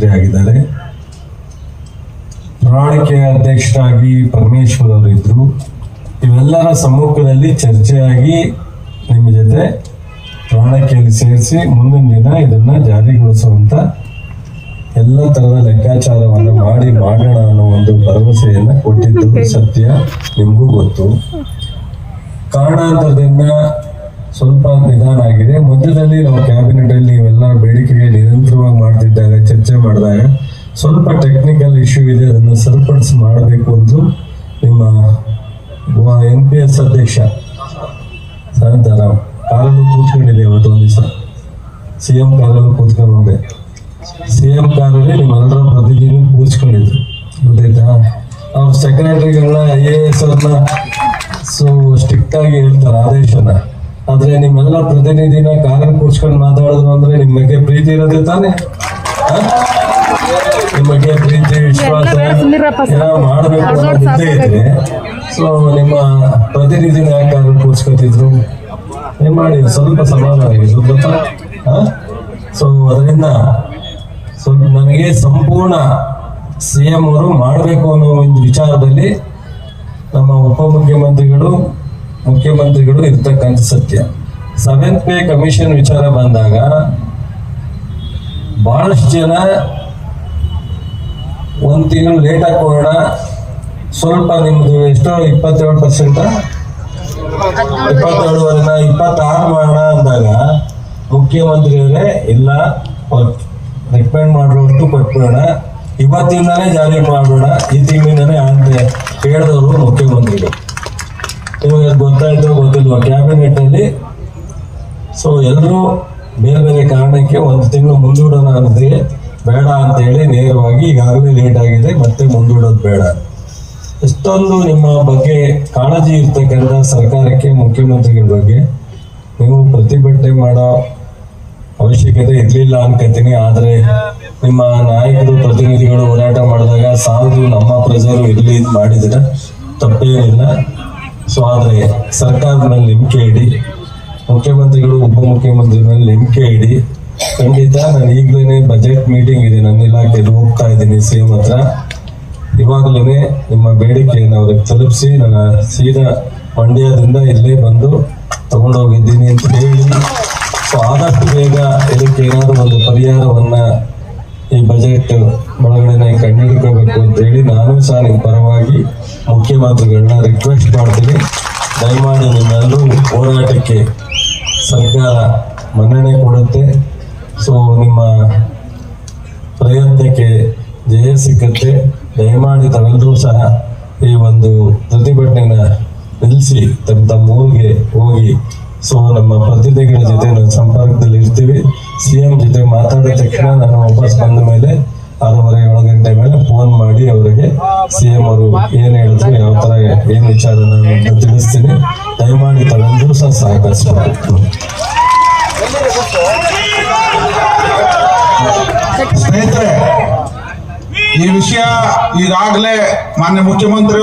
ಮುಖ್ಯಮಂತ್ರಿ ಆಗಿದ್ದಾರೆ. ಪ್ರಣಾಳಿಕೆಯ ಅಧ್ಯಕ್ಷರಾಗಿ ಪರಮೇಶ್ವರ್ ಅವರು ಇದ್ರು. ಇವೆಲ್ಲರ ಸಮ್ಮುಖದಲ್ಲಿ ಚರ್ಚೆಯಾಗಿ ನಿಮ್ಮ ಜೊತೆ ಪ್ರಣಾಳಿಕೆಯಲ್ಲಿ ಸೇರಿಸಿ ಮುಂದಿನ ದಿನ ಇದನ್ನ ಜಾರಿಗೊಳಿಸುವಂತ ಎಲ್ಲ ತರದ ಲೆಕ್ಕಾಚಾರವನ್ನು ಮಾಡಿ ಮಾಡೋಣ ಅನ್ನೋ ಒಂದು ಭರವಸೆಯನ್ನ ಕೊಟ್ಟಿದ್ದು ಸತ್ಯ. ನಿಮಗೂ ಗೊತ್ತು. ಕಾರಣಾಂತರದಿಂದ ಸ್ವಲ್ಪ ನಿಧಾನ ಆಗಿದೆ. ಮಧ್ಯದಲ್ಲಿ ನಾವು ಕ್ಯಾಬಿನೆಟ್ ಅಲ್ಲಿ ಇವೆಲ್ಲ ಸ್ವಲ್ಪ ಟೆಕ್ನಿಕಲ್ ಇಶ್ಯೂ ಇದೆ, ಅದನ್ನು ಸರಿಪಡಿಸಿ ಮಾಡಬೇಕು ಅಂತ ನಿಮ್ಮ ಎನ್ ಪಿ ಎಸ್ ಅಧ್ಯಕ್ಷ ಶಾಂತಾರಾಮ್ ಕಾಲಲ್ಲೂ ಕೂತ್ಕೊಂಡಿದೆ ಇವತ್ತೊಂದು ದಿವಸ ಸಿ ಎಂ ಕಾಲಲ್ಲೂ ಕೂತ್ಕೊಂಡು ಸಿ ಎಂ ಕಾಲಲ್ಲಿ ನಿಮ್ಮೆಲ್ಲರ ಪ್ರತಿನಿಧಿ ಕೂರಿಸ್ಕೊಂಡಿದ್ರು ಗೊತ್ತಾಯ್ತಾ? ಅವ್ರ ಸೆಕ್ರೆಟರಿಗಳನ್ನ ಐ ಎ ಎಸ್ ಅವ್ರನ್ನ ಸೊ ಸ್ಟ್ರಿಕ್ಟ್ ಆಗಿ ಹೇಳ್ತಾರೆ ಆದೇಶನ. ಆದ್ರೆ ನಿಮ್ಮೆಲ್ಲ ಪ್ರತಿನಿಧಿನ ಕಾರಲ್ಲಿ ಕೂತ್ಕೊಂಡು ಮಾತಾಡಿದ್ರು ಅಂದ್ರೆ ನಿಮಗೆ ಪ್ರೀತಿ ಇರೋದೇ ತಾನೇ? ಮಾಡ್ಬೇಕು ಅನ್ನೋದು ಇದ್ದೇ ಇದೆ. ಸೊ ನಿಮ್ಮ ಪ್ರತಿನಿಧಿನ ಕಾರಲ್ಲಿ ಕೂರ್ಸ್ಕೊತಿದ್ರು ಏನ್ ಮಾಡಿ ಸ್ವಲ್ಪ ಸಮಾಧಾನ ಆಗಿದ್ರು ಗೊತ್ತಾ? ಸೊ ಅದರಿಂದ ಸ್ವಲ್ಪ ನನಗೆ ಸಂಪೂರ್ಣ ಸಿ ಎಂ ಅವರು ಮಾಡಬೇಕು ಅನ್ನೋ ಒಂದು ವಿಚಾರದಲ್ಲಿ ನಮ್ಮ ಉಪಮುಖ್ಯಮಂತ್ರಿಗಳು ಮುಖ್ಯಮಂತ್ರಿಗಳು ಇರ್ತಕ್ಕಂಥ ಸತ್ಯ. ಸೆವೆಂತ್ ಪೇ ಕಮಿಷನ್ ವಿಚಾರ ಬಂದಾಗ ಬಹಳಷ್ಟು ಜನ ಒಂದ್ ತಿಂಗಳು ಲೇಟ್ ಆಗಿ ಕೊಡೋಣ ಸ್ವಲ್ಪ ನಿಮ್ದು ಎಷ್ಟೋ ಇಪ್ಪತ್ತೇಳು ಪರ್ಸೆಂಟ ಇಪ್ಪತ್ತೇಳುವರೆನ? ಇಪ್ಪತ್ತಾರು ಮಾಡೋಣ ಅಂದಾಗ ಮುಖ್ಯಮಂತ್ರಿಯವರೇ, ಇಲ್ಲ ರೆಕಮೆಂಡ್ ಮಾಡುವಷ್ಟು ಕೊಟ್ಬಿಡೋಣ. ಇವತ್ತಿಂದಾನೇ ಜಾರಿ ಮಾಡೋಣ ಈ ತಿಂಗಳಿಂದಾನೇ ಅಂತ ಹೇಳಿದವರು ಮುಖ್ಯಮಂತ್ರಿಗಳು. ನಿಮಗೆ ಗೊತ್ತಾಯ್ತೋ ಗೊತ್ತಾಯ್ತು ಕ್ಯಾಬಿನೆಟಲ್ಲಿ ಸೊ ಎಲ್ಲರೂ ಬೇರೆ ಬೇರೆ ಕಾರಣಕ್ಕೆ ಒಂದು ತಿಂಗಳು ಮುಂದೂಡೋಣ ಅನ್ನೋದೇ ಬೇಡ ಅಂತ ಹೇಳಿ ನೇರವಾಗಿ ಈಗಾಗಲೇ ಲೇಟ್ ಆಗಿದೆ, ಮತ್ತೆ ಮುಂದೂಡೋದು ಬೇಡ. ಎಷ್ಟೊಂದು ನಿಮ್ಮ ಬಗ್ಗೆ ಕಾಳಜಿ ಇರ್ತಕ್ಕಂಥ ಸರ್ಕಾರಕ್ಕೆ, ಮುಖ್ಯಮಂತ್ರಿಗಳ ಬಗ್ಗೆ ನೀವು ಪ್ರತಿಭಟನೆ ಮಾಡೋ ಅವಶ್ಯಕತೆ ಇರಲಿಲ್ಲ ಅನ್ಕೋತೀನಿ ಆದರೆ ನಿಮ್ಮ ನಾಯಕರು, ಪ್ರತಿನಿಧಿಗಳು ಹೋರಾಟ ಮಾಡಿದಾಗ ಸಾಲದು ನಮ್ಮ ಪ್ರಜೆಗಳು ಇರಲಿ ಮಾಡಿದ್ರೆ ತಪ್ಪೇನಿಲ್ಲ. ಸೊ ಆದರೆ ಸರ್ಕಾರದ ಮೇಲೆ ನಂಬಿಕೆ ಇಡಿ, ಮುಖ್ಯಮಂತ್ರಿಗಳು ಉಪಮುಖ್ಯಮಂತ್ರಿ ಮೇಲೆ ನಂಬಿಕೆ ಇಡಿ. ಖಂಡಿತ ನಾನು ಈಗಲೇ ಬಜೆಟ್ ಮೀಟಿಂಗ್ ಇದೆ, ನನ್ನ ಇಲಾಖೆಯಲ್ಲಿ ಹೋಗ್ತಾ ಇದ್ದೀನಿ ಸಿ ಎಂ ಹತ್ರ ನಿಮ್ಮ ಬೇಡಿಕೆಯನ್ನು ಅವ್ರಿಗೆ ತಲುಪಿಸಿ ನಾನು ಸೀದಾ ಮಂಡ್ಯದಿಂದ ಇಲ್ಲೇ ಬಂದು ತಗೊಂಡೋಗಿದ್ದೀನಿ ಅಂತ ಹೇಳಿ. ಸೊ ಆದಷ್ಟು ಬೇಗ ಇದಕ್ಕೆ ಏನಾದರೂ ಒಂದು ಪರಿಹಾರವನ್ನ ಈ ಬಜೆಟ್ ಒಳಗಡೆ ಕಂಡುಹಿಡ್ಕೋಬೇಕು ಅಂತ ಹೇಳಿ ನಾನು ಸಹ ನಿಮ್ಮ ಪರವಾಗಿ ಮುಖ್ಯಮಂತ್ರಿಗಳನ್ನ ರಿಕ್ವೆಸ್ಟ್ ಮಾಡ್ತೀನಿ. ದಯಮಾಡಿ ನಿಮ್ಮೆಲ್ಲರೂ ಹೋರಾಟಕ್ಕೆ ಸರ್ಕಾರ ಮನ್ನಣೆ ಕೊಡುತ್ತೆ. ಸೊ ನಿಮ್ಮ ಪ್ರಯತ್ನಕ್ಕೆ ಜಯ ಸಿಕ್ಕತ್ತೆ ದಯಮಾಡಿ ತಾವೆಲ್ಲರೂ ಸಹ ಈ ಒಂದು ಪ್ರತಿಭಟನೆನ ನಿಲ್ಲಿಸಿ, ತಮ್ಮ ತಮ್ಮ ಊರಿಗೆ ಹೋಗಿ. ಸೊ ನಮ್ಮ ಪ್ರತಿನಿಧಿಗಳ ಜೊತೆ ನಾವು ಸಂಪರ್ಕದಲ್ಲಿ ಇರ್ತೀವಿ. ಸಿ ಎಂ ಜೊತೆ ಮಾತಾಡಿದ ತಕ್ಷಣ ನಾನು ವಾಪಸ್ ಬಂದ ಮೇಲೆ ಆರೂವರೆ ಏಳು ಗಂಟೆ ಮೇಲೆ ಫೋನ್ ಮಾಡಿ ಅವರಿಗೆ. ಸಿ ಎಂ ಅವರು ಏನು ಹೇಳಿದ್ರು, ಯಾವ ತರ ಏನು ವಿಚಾರ ನಾನು ತಿಳಿಸ್ತೀನಿ. ದಯಮಾಡಿ ತಗೊಂಡು ಸಹ ಸಹಕರಿಸಬೇಕು. ಸ್ನೇಹಿತರೆ ಈ ವಿಷಯ ಈಗಾಗಲೇ ಮಾನ್ಯ ಮುಖ್ಯಮಂತ್ರಿ